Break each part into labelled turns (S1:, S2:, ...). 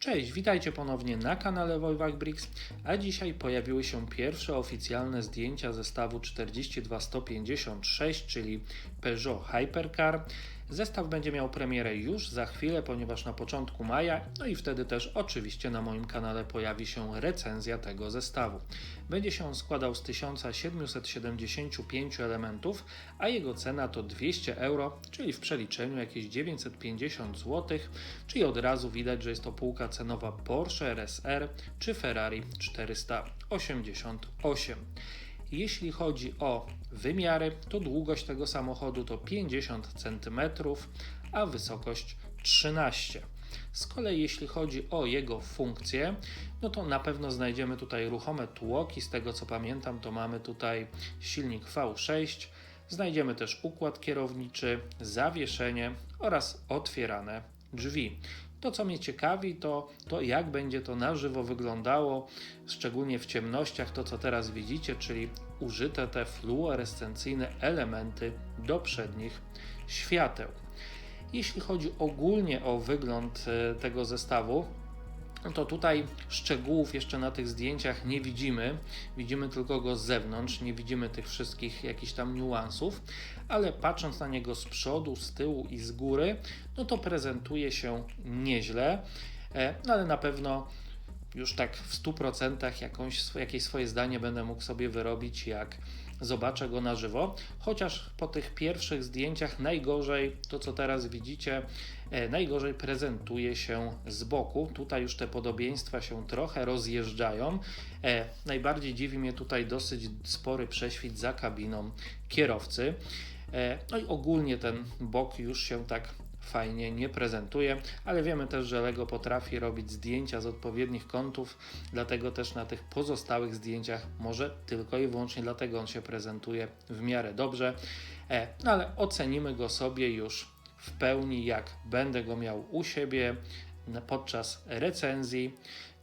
S1: Cześć, witajcie ponownie na kanale Wojwak Bricks, a dzisiaj pojawiły się pierwsze oficjalne zdjęcia zestawu 42156, czyli Peugeot Hypercar. Zestaw będzie miał premierę już za chwilę, ponieważ na początku maja, no i wtedy też oczywiście na moim kanale pojawi się recenzja tego zestawu. Będzie się on składał z 1775 elementów, a jego cena to 200 euro, czyli w przeliczeniu jakieś 950 zł, czyli od razu widać, że jest to półka cenowa Porsche RSR czy Ferrari 488. Jeśli chodzi o wymiary, to długość tego samochodu to 50 cm, a wysokość 13 z kolei jeśli chodzi o jego funkcję, no to na pewno znajdziemy tutaj ruchome tłoki. Z tego co pamiętam, to mamy tutaj silnik V6. Znajdziemy też układ kierowniczy, zawieszenie oraz otwierane drzwi. To, co mnie ciekawi, to, to jak będzie to na żywo wyglądało, szczególnie w ciemnościach, to co teraz widzicie, czyli użyte te fluorescencyjne elementy do przednich świateł. Jeśli chodzi ogólnie o wygląd e, tego zestawu, no to tutaj szczegółów jeszcze na tych zdjęciach nie widzimy. Widzimy tylko go z zewnątrz, nie widzimy tych wszystkich jakichś tam niuansów, ale patrząc na niego z przodu, z tyłu i z góry, no to prezentuje się nieźle, e, no ale na pewno już tak w 100% jakąś, jakieś swoje zdanie będę mógł sobie wyrobić, jak zobaczę go na żywo. Chociaż po tych pierwszych zdjęciach najgorzej, to co teraz widzicie, e, najgorzej prezentuje się z boku. Tutaj już te podobieństwa się trochę rozjeżdżają. E, najbardziej dziwi mnie tutaj dosyć spory prześwit za kabiną kierowcy. E, no i ogólnie ten bok już się tak fajnie nie prezentuje, ale wiemy też, że Lego potrafi robić zdjęcia z odpowiednich kątów, dlatego też na tych pozostałych zdjęciach może tylko i wyłącznie dlatego on się prezentuje w miarę dobrze, e, no ale ocenimy go sobie już w pełni, jak będę go miał u siebie podczas recenzji.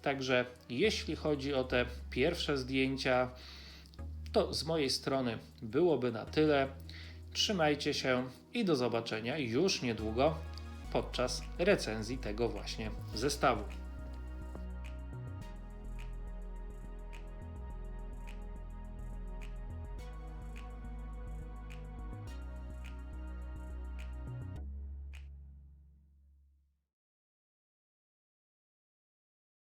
S1: Także jeśli chodzi o te pierwsze zdjęcia, to z mojej strony byłoby na tyle. Trzymajcie się i do zobaczenia już niedługo podczas recenzji tego właśnie zestawu.